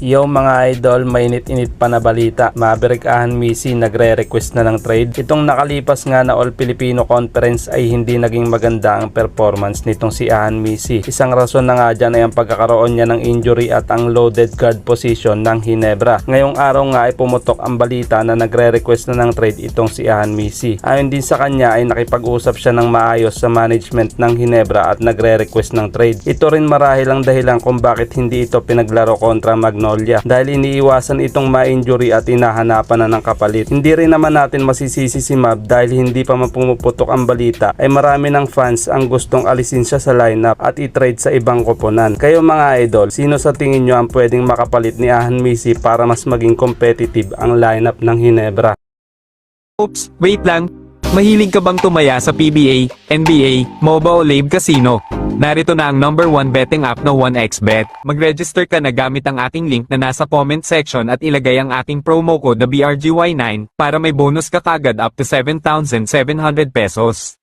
Yo mga idol, mainit-init pa na balita. Maverick Ahan Misi nagre-request na ng trade. Itong nakalipas nga na All Filipino Conference ay hindi naging maganda ang performance nitong si Ahan Misi. Isang rason na nga dyan ay ang pagkakaroon niya ng injury at ang loaded guard position ng Hinebra. Ngayong araw nga ay pumutok ang balita na nagre-request na ng trade itong si Ahan Misi. Ayon din sa kanya ay nakipag-usap siya ng maayos sa management ng Hinebra at nagre-request ng trade. Ito rin marahil ang dahilan kung bakit hindi ito pinaglaro kontra Magnolia dahil iniiwasan itong ma-injury at inahanapan na ng kapalit. Hindi rin naman natin masisisi si Mab dahil hindi pa mapumuputok ang balita ay marami ng fans ang gustong alisin siya sa lineup at i-trade sa ibang koponan. Kayo mga idol, sino sa tingin nyo ang pwedeng makapalit ni Ahan Misi para mas maging competitive ang lineup ng Hinebra? Oops, wait lang. Mahilig ka bang tumaya sa PBA, NBA, MOBA o Live Casino? Narito na ang number 1 betting app na 1xBet. Mag-register ka na gamit ang ating link na nasa comment section at ilagay ang ating promo code na BRGY9 para may bonus ka kagad up to 7,700 pesos.